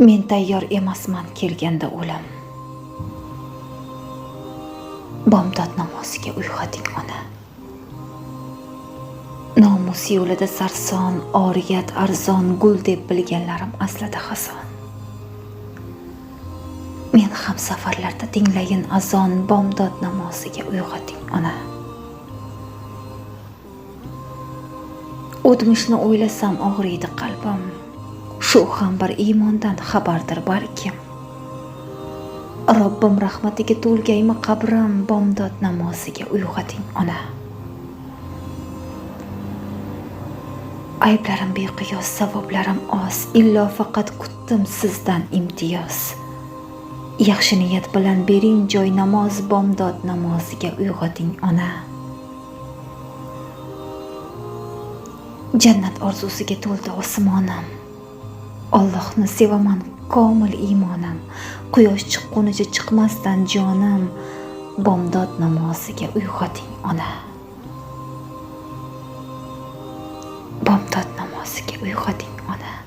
men tayyor emasman kelganda o'lim. Bomdod namoziga uyg'oting ona. Nomus yo'lida sarson oriyat arzon gul deb bilganlarim aslida hason men ham safarlarda tinglayin azon bomdod namoziga uyg'oting ona. O'tmishni o'ylasam og'riydi qalbim. Shu ham bir iymondan xabardir balkim. Robbim rahmatiga to'lgaymi qabrim bomdod namoziga uyg'oting ona. Ayblarim beqiyos savoblarim oz illo faqat kutdim sizdan imtiyoz. Yaxshi niyat bilan bering joy namoz bomdod namoziga uyg'oting ona. Jannat orzusiga to'ldi osmonim. ollohni sevaman komil iymonim. Quyosh chiqqunicha chiqmasdan jonim bomdod namoziga uyg'oting ona. Bomdod namoziga uyg'oting ona.